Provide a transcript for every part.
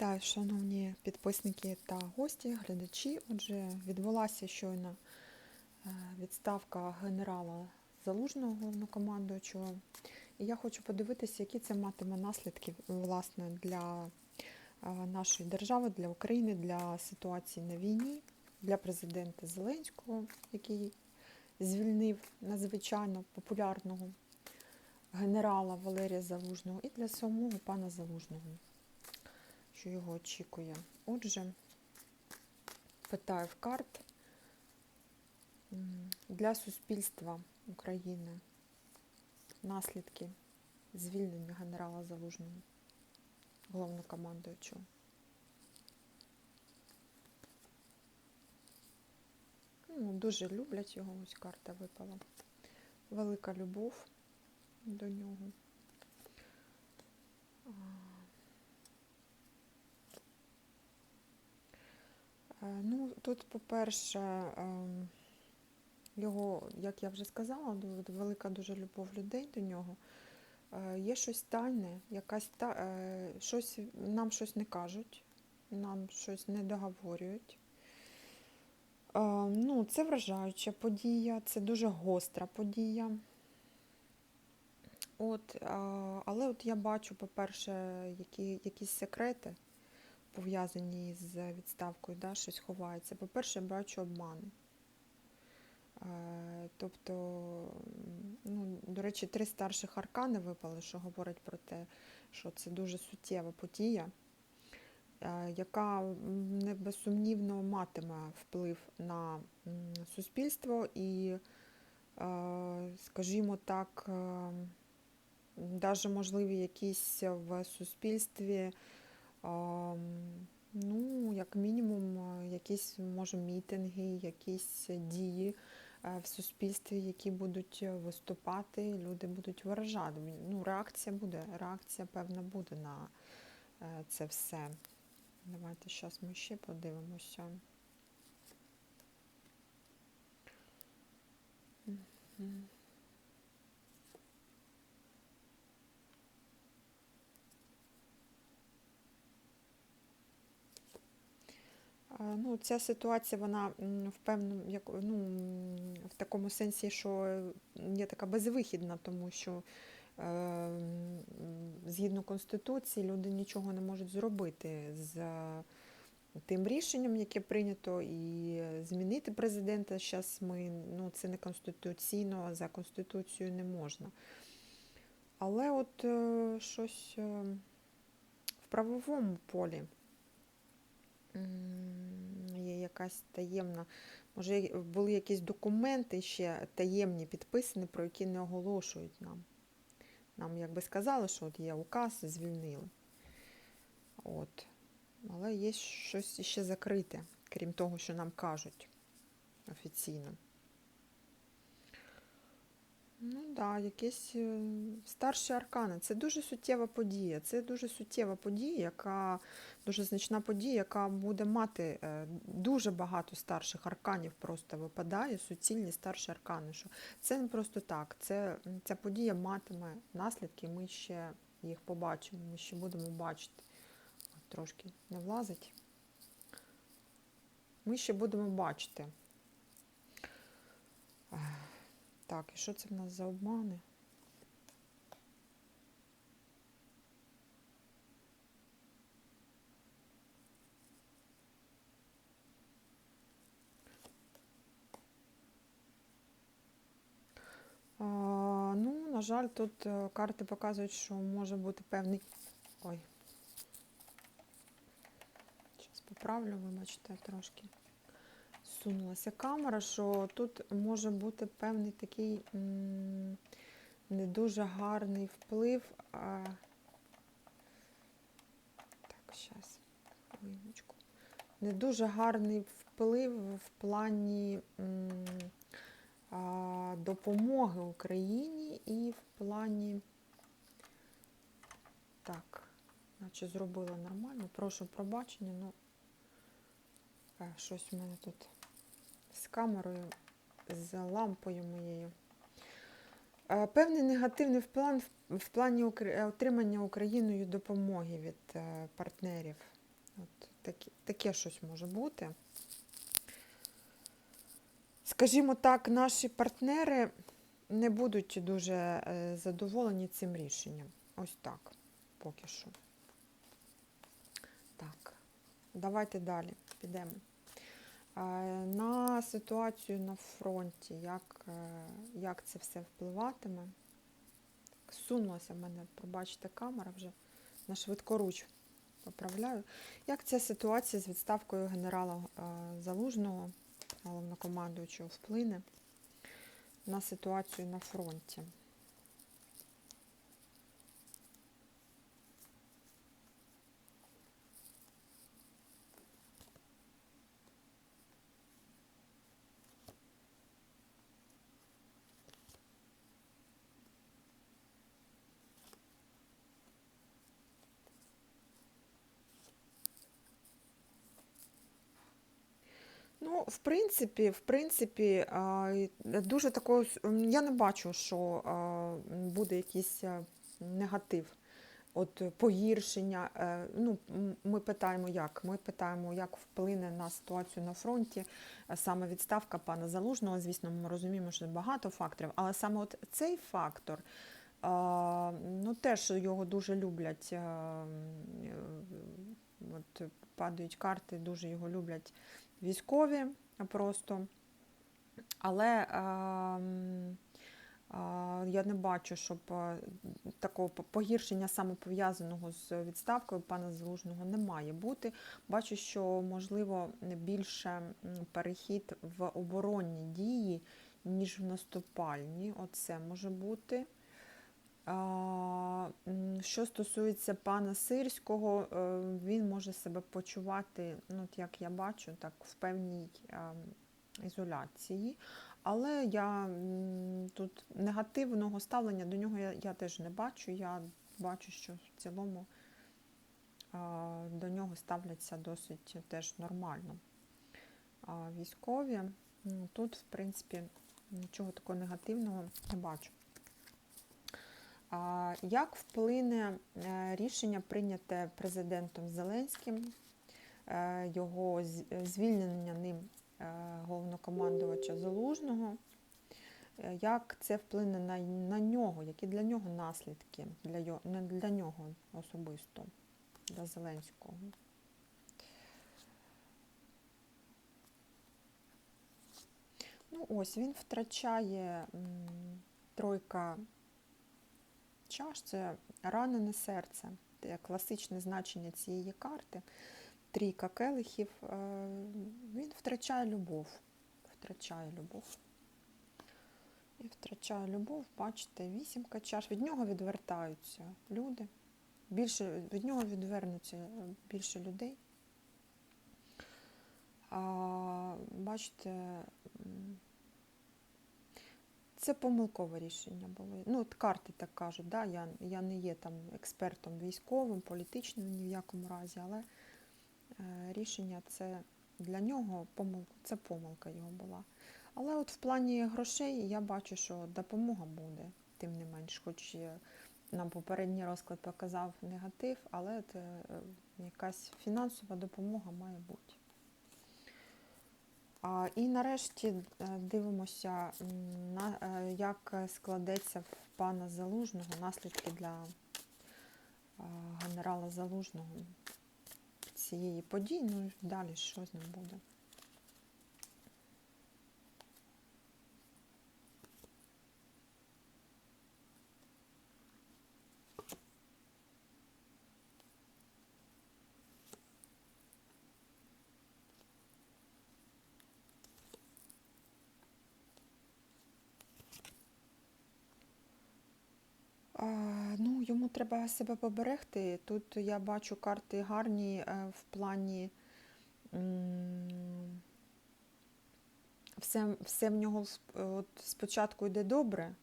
Вітаю, шановні підписники та гості, глядачі. Отже, відбулася щойно е, відставка генерала Залужного головнокомандуючого. І я хочу подивитися, які це матиме наслідки власне для е, нашої держави, для України, для ситуації на війні, для президента Зеленського, який звільнив надзвичайно популярного генерала Валерія Залужного, і для самого пана Залужного що його очікує. Отже, питаю в карт для суспільства України наслідки звільнення генерала Залужного, головнокомандуючого. Ну, дуже люблять його, ось карта випала. Велика любов до нього. А, Е, Ну, тут, по-перше, ем, його, як я вже сказала, велика дуже любов людей до нього. Е, Є щось тайне, якась та, е, щось, нам щось не кажуть, нам щось не договорюють. Е, Ну, це вражаюча подія, це дуже гостра подія. От, е, але от я бачу, по-перше, які, якісь секрети пов'язані з відставкою, да, щось ховається. По-перше, бачу обмани. Е, Тобто, ну, до речі, три старших аркани випали, що говорять про те, що це дуже суттєва подія, е, яка безсумнівно матиме вплив на суспільство і, е, скажімо так, навіть можливі якісь в суспільстві Ну, як мінімум, е, якісь може мітинги, якісь дії е, в суспільстві, які будуть е, виступати, люди будуть виражати. Ну, реакція буде, реакція певна буде на це все. Давайте зараз ми ще подивимося. Мгм. Ну, ця ситуація, вона в певному, як, ну, в такому сенсі, що є така безвихідна, тому що е, згідно Конституції люди нічого не можуть зробити з тим рішенням, яке прийнято, і змінити президента зараз ми, ну, це не конституційно, за Конституцією не можна. Але от е, щось е, в правовому полі. М, Є якась таємна, може, були якісь документи ще таємні підписані, про які не оголошують нам. Нам якби сказали, що от є указ, звільнили. От. Але є щось ще закрите, крім того, що нам кажуть офіційно. Ну так, да, якісь е, старші аркани. Це дуже суттєва подія. Це дуже суттєва подія, яка дуже значна подія, яка буде мати е, дуже багато старших арканів просто випадає, суцільні старші аркани. Що це не просто так. Це, ця подія матиме наслідки, ми ще їх побачимо, ми ще будемо бачити. Трошки не влазить. Ми ще будемо бачити. Так, і що це в нас за обмани? Ну, на жаль, тут е, карти показують, що може бути певний. Ой. Зараз поправлю, вибачте, трошки сунулася камера, що тут може бути певний такий не дуже гарний вплив. Так, зараз, хвилиночку. Не дуже гарний вплив в плані допомоги Україні і в плані. Так, наче зробила нормально. Прошу пробачення, ну е, щось у мене тут з камерою, з лампою моєю. Е, Певний негативний вплан в- плані е, отримання Україною допомоги від е, партнерів. От таке, таке щось може бути. Скажімо так, наші партнери не будуть дуже задоволені цим рішенням. Ось так, поки що. Так, давайте далі підемо. Е, На ситуацію на фронті, як, е, як це все впливатиме. Сунулася в мене, пробачте, камера вже на швидкоруч поправляю. Як ця ситуація з відставкою генерала е, Залужного, головнокомандуючого, вплине на ситуацію на фронті? Ну, в принципі, в принципі, дуже такого я не бачу, що буде якийсь негатив. От е, погіршення. е, Ну, ми питаємо, як? Ми питаємо, як вплине на ситуацію на фронті е, саме відставка пана Залужного. Звісно, ми розуміємо, що багато факторів, але саме от цей фактор, ну теж його дуже люблять. А, м, е, От падають карти, дуже його люблять військові просто. Але ем, а, я не бачу, щоб такого погіршення саме пов'язаного з відставкою пана Залужного не має бути. Бачу, що можливо більше перехід в оборонні дії, ніж в наступальні. Оце може бути. Що стосується пана Сирського, е, він може себе почувати, ну, як я бачу, так в певній ем, ізоляції. Але я тут негативного ставлення до нього я, я теж не бачу. Я бачу, що в цілому до нього ставляться досить теж нормально. Військові, ну, тут, в принципі, нічого такого негативного не бачу. Як вплине е, рішення, прийняте президентом Зеленським, е, його звільнення ним е, головнокомандувача Залужного? Як це вплине на, на нього? Які для нього наслідки? Для, не для нього особисто, для Зеленського? Ну ось він втрачає тройка чаш це ранене серце. Це класичне значення цієї карти. Трійка келихів. Е, Він втрачає любов. Втрачає любов. І втрачає любов, бачите, вісімка чаш. Від нього відвертаються люди. Більше, від нього відвернуться більше людей. А, бачите, це помилкове рішення було. Ну, от карти так кажуть, да? я, я не є там експертом військовим, політичним ні в якому разі, але е, рішення це для нього помил, це помилка його була. Але от в плані грошей я бачу, що допомога буде, тим не менш, хоч е, нам попередній розклад показав негатив, але от, е, якась фінансова допомога має бути. І нарешті е, дивимося, е, як складеться в пана Залужного наслідки для генерала Залужного цієї події. Ну і далі що з ним буде. Ну, йому треба себе поберегти. Тут я бачу карти гарні е, в плані. Все, все в нього от спочатку йде добре.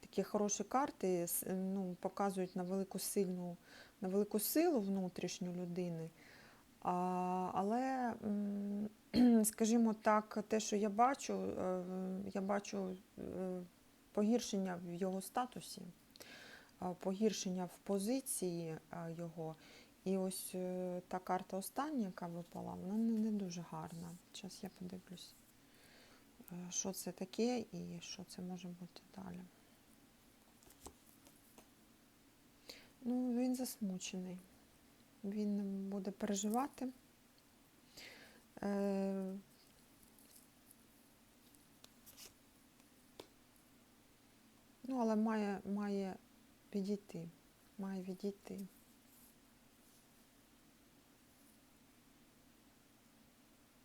Такі хороші карти ну, показують на велику сильну, на велику силу внутрішню людини. А, але, скажімо так, те, що я бачу, е, я бачу е, погіршення в його статусі, погіршення в позиції його. І ось е, та карта остання, яка випала, вона не, дуже гарна. Зараз я подивлюсь, е, що це таке і що це може бути далі. Ну, він засмучений. Він буде переживати. Е, Ну, але має, має відійти. Має відійти.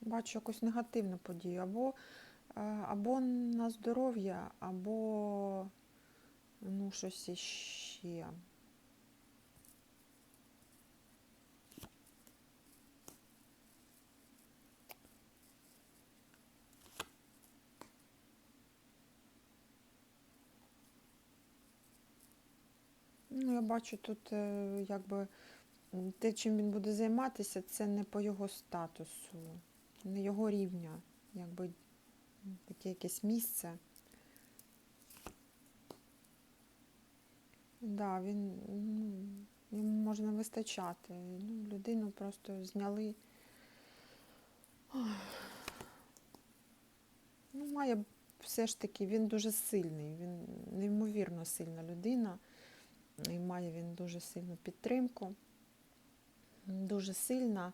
Бачу якусь негативну подію. Або, е, або на здоров'я, або ну, щось іще. Ну, я бачу тут, е, якби те, чим він буде займатися, це не по його статусу, не його рівня, якби таке якесь місце. Да, він, ну, йому можна вистачати. Ну, людину просто зняли. Ну, має все ж таки, він дуже сильний, він неймовірно сильна людина. І має він дуже сильну підтримку, дуже сильна.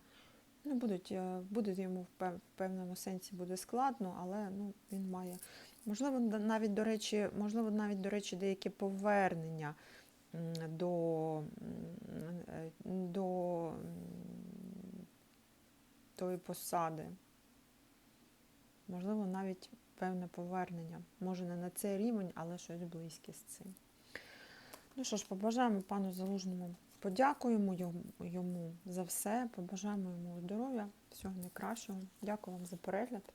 Ну, будуть, е, буде йому в певному сенсі буде складно, але ну, він має. Можливо, навіть, до речі, можливо, навіть, до речі, деякі повернення до, е, до тої посади. Можливо, навіть певне повернення. Може, не на цей рівень, але щось близьке з цим. Ну що ж, побажаємо пану Залужному, подякуємо йому, за все, побажаємо йому здоров'я, всього найкращого. Дякую вам за перегляд.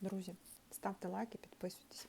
Друзі, ставте лайки, підписуйтесь.